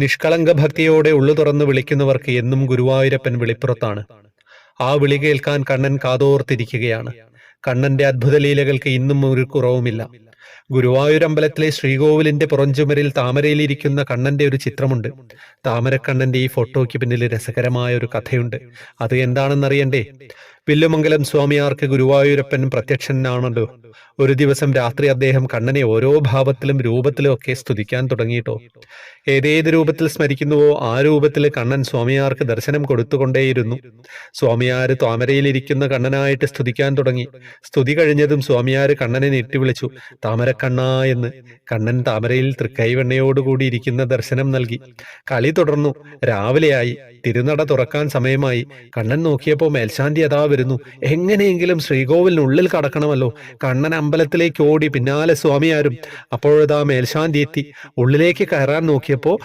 നിഷ്കളങ്ക ഭക്തിയോടെ ഉള്ളു തുറന്ന് വിളിക്കുന്നവർക്ക് എന്നും ഗുരുവായൂരപ്പൻ വിളിപ്പുറത്താണ്. ആ വിളി കേൾക്കാൻ കണ്ണൻ കാതോർത്തിരിക്കുകയാണ്. കണ്ണന്റെ അത്ഭുത ലീലകൾക്ക് ഇന്നും ഒരു കുറവുമില്ല. ഗുരുവായൂരമ്പലത്തിലെ ശ്രീകോവിലിന്റെ പുറഞ്ചുമരിൽ താമരയിലിരിക്കുന്ന കണ്ണന്റെ ഒരു ചിത്രമുണ്ട്. താമരക്കണ്ണന്റെ ഈ ഫോട്ടോയ്ക്ക് പിന്നിൽ രസകരമായ ഒരു കഥയുണ്ട്. അത് എന്താണെന്നറിയണ്ടേ? വില്ലുമംഗലം സ്വാമിയാർക്ക് ഗുരുവായൂരപ്പൻ പ്രത്യക്ഷനാണല്ലോ. ഒരു ദിവസം രാത്രി അദ്ദേഹം കണ്ണനെ ഓരോ ഭാവത്തിലും രൂപത്തിലും ഒക്കെ സ്തുതിക്കാൻ തുടങ്ങിയിട്ടോ. ഏതേത് രൂപത്തിൽ സ്മരിക്കുന്നുവോ ആ രൂപത്തിൽ കണ്ണൻ സ്വാമിയാർക്ക് ദർശനം കൊടുത്തുകൊണ്ടേയിരുന്നു. സ്വാമിയാർ താമരയിലിരിക്കുന്ന കണ്ണനായിട്ട് സ്തുതിക്കാൻ തുടങ്ങി. സ്തുതി കഴിഞ്ഞതും സ്വാമിയാർ കണ്ണനെ നീട്ടി വിളിച്ചു താമരക്കണ്ണ എന്ന്. കണ്ണൻ താമരയിൽ തൃക്കൈവെണ്ണയോടുകൂടി ഇരിക്കുന്ന ദർശനം നൽകി. കളി തുടർന്നു. രാവിലെയായി. തിരുനട തുറക്കാൻ സമയമായി. കണ്ണൻ നോക്കിയപ്പോൾ മേൽശാന്തി അതാ വരുന്നു. എങ്ങനെയെങ്കിലും ശ്രീകോവിലിനുള്ളിൽ കടക്കണമല്ലോ. കണ്ണൻ അമ്പലത്തിലേക്ക് ഓടി പിന്നാലെ സ്വാമിയാരും. അപ്പോഴതാ മേൽശാന്തി എത്തി. ഉള്ളിലേക്ക് കയറാൻ നോക്കിയപ്പോ